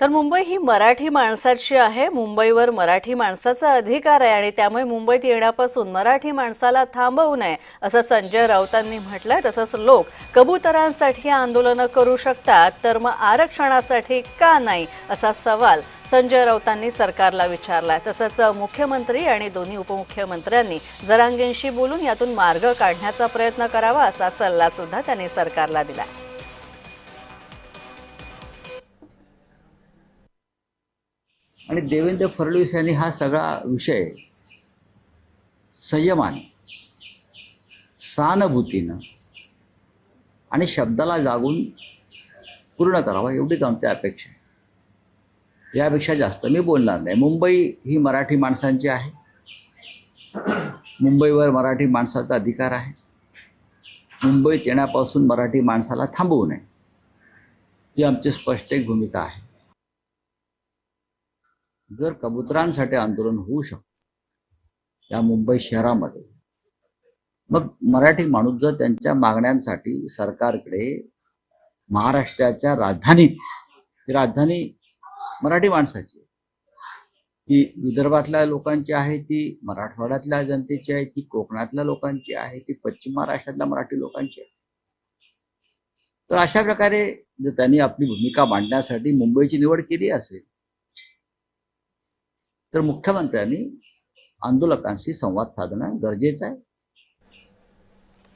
तर मुंबई ही मराठी माणसाची आहे. मुंबईवर मराठी माणसाचा अधिकार आहे आणि त्यामुळे मुंबईत येण्यापासून मराठी माणसाला थांबवू नये असं संजय राऊतांनी म्हटलंय. तसंच लोक कबुतरांसाठी आंदोलनं करू शकतात तर मग आरक्षणासाठी का नाही असा सवाल संजय राऊतांनी सरकारला विचारलाय. तसंच मुख्यमंत्री आणि दोन्ही उपमुख्यमंत्र्यांनी जरांगेंशी बोलून यातून मार्ग काढण्याचा प्रयत्न करावा असा सल्ला सुद्धा त्यांनी सरकारला दिलाय. आणि देवेंद्र फडणवीस यांनी हा सगळा विषय संयमाने सहानुभूतीनं आणि शब्दाला जागून पूर्ण करावा एवढीच आमची अपेक्षा आहे. यापेक्षा जास्त मी बोलणार नाही. मुंबई ही मराठी माणसांची आहे. मुंबईवर मराठी माणसाचा अधिकार आहे. मुंबईत येण्यापासून मराठी माणसाला थांबवू नये. ही आमची स्पष्ट एक भूमिका आहे. जर कबुतरांसाठी आंदोलन होऊ शकतं या मुंबई शहरामध्ये मग मराठी माणूस जर त्यांच्या मागण्यांसाठी सरकारकडे महाराष्ट्राच्या राजधानीत ही राजधानी मराठी माणसाची आहे. ती विदर्भातल्या लोकांची आहे ती मराठवाड्यातल्या जनतेची आहे ती कोकणातल्या लोकांची आहे ती पश्चिम महाराष्ट्रातल्या मराठी लोकांची आहे तर अशा प्रकारे जर त्यांनी आपली भूमिका मांडण्यासाठी मुंबईची निवड केली असेल तर मुख्यमंत्र्यांनी आंदोलकांशी संवाद साधणं गरजेचं आहे.